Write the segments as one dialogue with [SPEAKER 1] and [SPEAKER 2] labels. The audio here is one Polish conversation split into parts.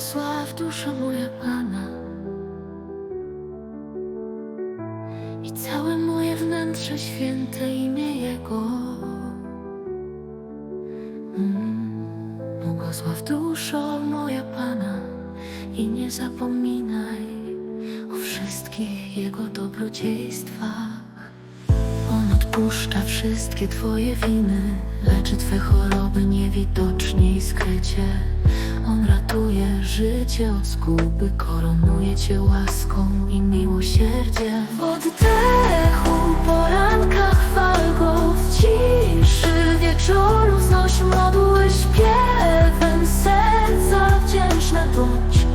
[SPEAKER 1] Błogosław dusza moja Pana i całe moje wnętrze święte imię Jego. Mm. Błogosław duszo moja Pana i nie zapominaj o wszystkich Jego dobrodziejstwach. On odpuszcza wszystkie Twoje winy, leczy Twe choroby niewidocznie i skrycie. On ratuje życie od zguby, koronuje Cię łaską i miłosierdziem. W oddechu poranka chwal Go, w ciszy wieczoru znoś modły śpiewem serca wdzięczne bądź.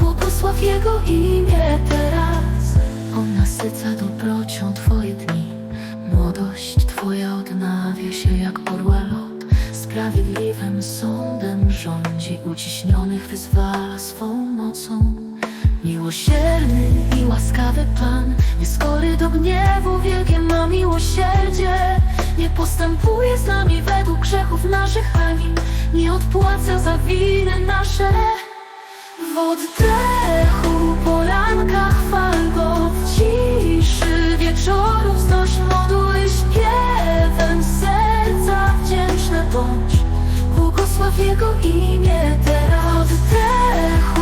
[SPEAKER 1] Błogosław Jego imię teraz. On nasyca dobrocią Twoje dni. Młodość Twoja odnawia się jak orła lot. Sprawiedliwym sądem Miłosierny i łaskawy Pan, nie skory do gniewu, wielkie ma miłosierdzie. Nie postępuje z nami według grzechów naszych ani nie odpłaca za winy nasze. W oddechu poranka chwal Go, w ciszy wieczoru wznoś modły śpiewem serca wdzięczne bądź. Błogosław Jego imię teraz. Oddechu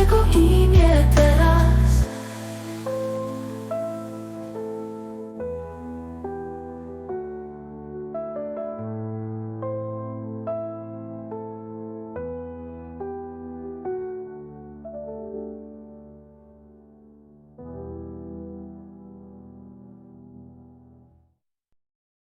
[SPEAKER 1] śpiewem serca wdzięczne bądź.